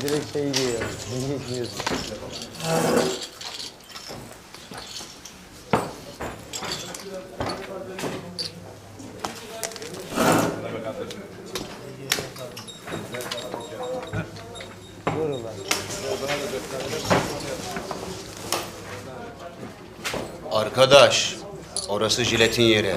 direkt şey diyor. Dur ulan. Arkadaş, orası jiletin yeri.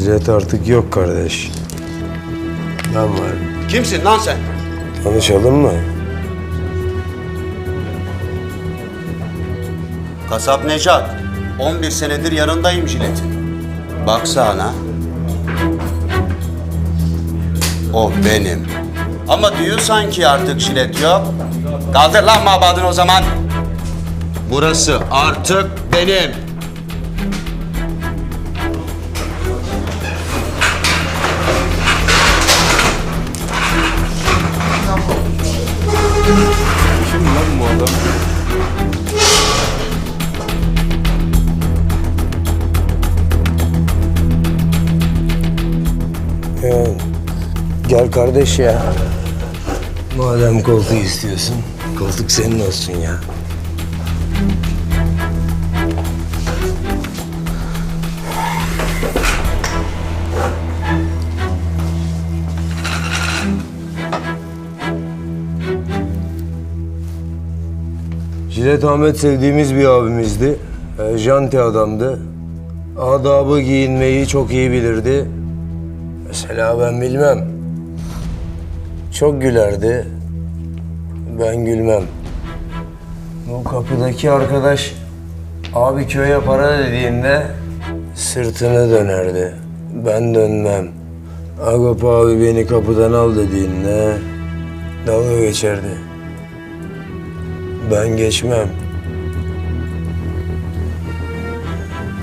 Jilet artık yok kardeş. Ben varım. Kimsin lan sen? Tanışalım mı? Kasap Necat. 11 senedir yanındayım jiletin. Baksana. O benim. Ama diyorsan ki artık jilet yok. Kaldır lan mabadını o zaman. Burası artık benim. Gel kardeş ya. Madem koltuğu istiyorsun, koltuk senin olsun ya. Jilet Ahmet sevdiğimiz bir abimizdi. E, janti adamdı. Adabı giyinmeyi çok iyi bilirdi. Mesela ben bilmem. Çok gülerdi. Ben gülmem. Bu kapıdaki arkadaş abi köye para dediğinde sırtını dönerdi. Ben dönmem. Agop abi beni kapıdan al dediğinde dalga geçerdi. Ben geçmem.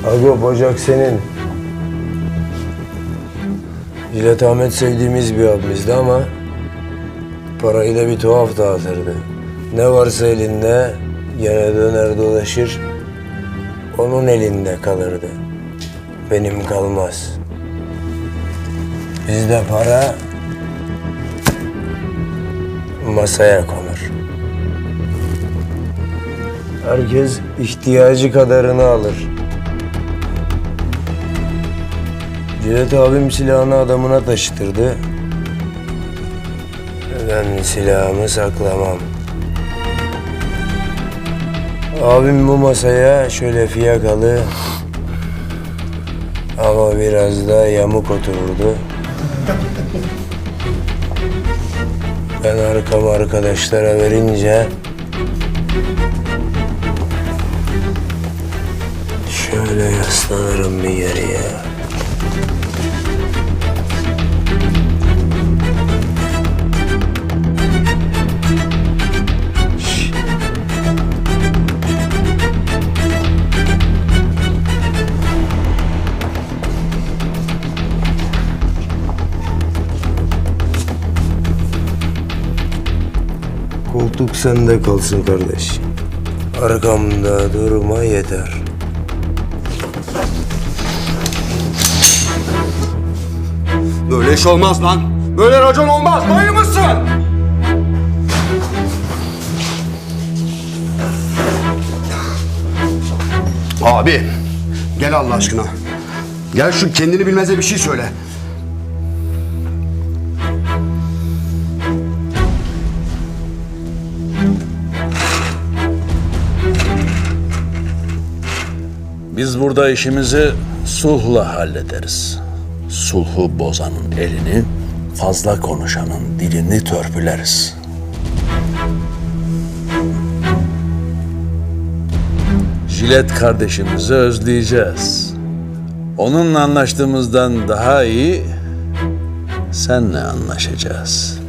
Agop ocak senin. Jilet Ahmet sevdiğimiz bir abimizdi ama parayı da bir tuhaf dağıtırdı. Ne varsa elinde gene döner dolaşır onun elinde kalırdı. Benim kalmaz. Bizde para masaya konur. Herkes ihtiyacı kadarını alır. Cilet abim silahını adamına taşıtırdı. Ben silahımı saklamam. Abim bu masaya şöyle fiyakalı ama biraz da yamuk otururdu. Ben arkamı arkadaşlara verince şöyle yaslanırım bir geriye. Koltuk sende kalsın kardeş. Arkamda durma yeter. Böyle iş olmaz lan. Böyle racon olmaz. Dayı mısın? Abi, gel Allah aşkına. Gel şu kendini bilmeze bir şey söyle. Biz burada işimizi sulhla hallederiz. Sulhu bozanın elini, fazla konuşanın dilini törpüleriz. Jilet kardeşimizi özleyeceğiz. Onunla anlaştığımızdan daha iyi senle anlaşacağız.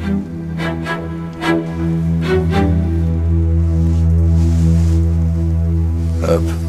Öp.